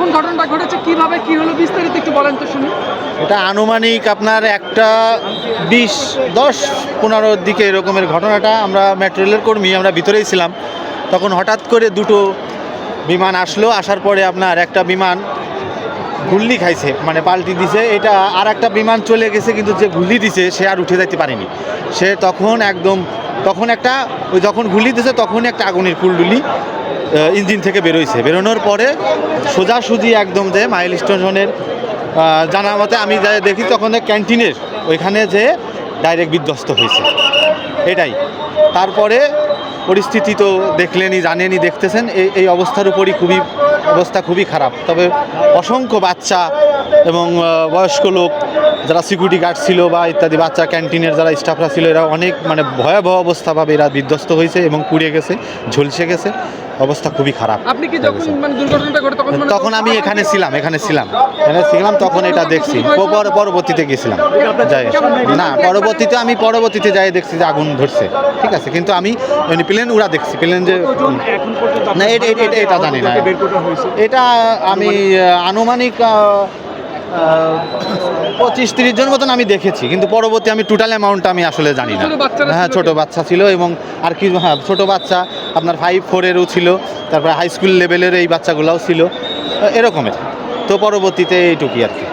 কখন ঘটনাটা ঘটেছে, কীভাবে, কি হলো, বিস্তারিত একটু বলেন তো শুনি। এটা আনুমানিক আপনার একটা বিশ, দশ পনেরোর দিকে এরকমের ঘটনাটা। আমরা মেট্রো রেলের কর্মী, আমরা ভিতরেই ছিলাম। তখন হঠাৎ করে দুটো বিমান আসলো। আসার পরে আপনার একটা বিমান গুল্লি খাইছে মানে পাল্টি দিছে। এটা আর একটা বিমান চলে গেছে, কিন্তু যে গুল্লি দিছে, সে আর উঠে যাইতে পারেনি। সে তখন একদম, তখন একটা, ওই যখন গুল্লি দিছে, তখনই একটা আগুনের কুলডুলি ইঞ্জিন থেকে বেরোইছে। বেরোনোর পরে সোজাসুজি একদম যে মাইল স্টেশনের জানা মতে আমি যা দেখি তখন ক্যান্টিনের ওইখানে যে ডাইরেক্ট বিধ্বস্ত হয়েছে। এটাই। তারপরে পরিস্থিতি তো দেখলেনই, জানেনই, দেখতেছেন। এই এই অবস্থার উপরই খুবই, অবস্থা খুবই খারাপ। তবে অসংখ্য বাচ্চা এবং বয়স্ক লোক যারা সিকিউরিটি গার্ড ছিল বা ইত্যাদি বাচ্চা ক্যান্টিনের যারা স্টাফরা ছিল এরা অনেক মানে ভয়াবহ অবস্থাভাবে এরা বিধ্বস্ত হয়েছে এবং পুড়ে গেছে ঝলসে গেছে। অবস্থা খুবই খারাপ। আপনি কি যখন মানে দুর্ঘটনাটা ঘটে তখন মানে তখন আমি এখানে ছিলাম এখানে ছিলাম। এখানে ছিলাম তখন এটা দেখছি। পরবর্তীতে গেছিলাম। যাই। না পরবর্তীতে আমি পরবর্তীতে যাই দেখছি যে আগুন ধরছে। ঠিক আছে কিন্তু আমি প্লেন উড়া দেখছি প্লেন যে না এটা জানি না। এটা আমি আনুমানিক পঁচিশ তিরিশ জন মতন আমি দেখেছি কিন্তু পরবর্তী আমি টোটাল অ্যামাউন্টটা আমি আসলে জানি না। হ্যাঁ ছোটো বাচ্চা ছিল এবং আর কি হ্যাঁ ছোটো বাচ্চা আপনার ফাইভ ফোরেরও ছিল তারপরে হাই স্কুল লেভেলের এই বাচ্চাগুলোও ছিল এরকমের। তো পরবর্তীতে এইটুকুই আর কি।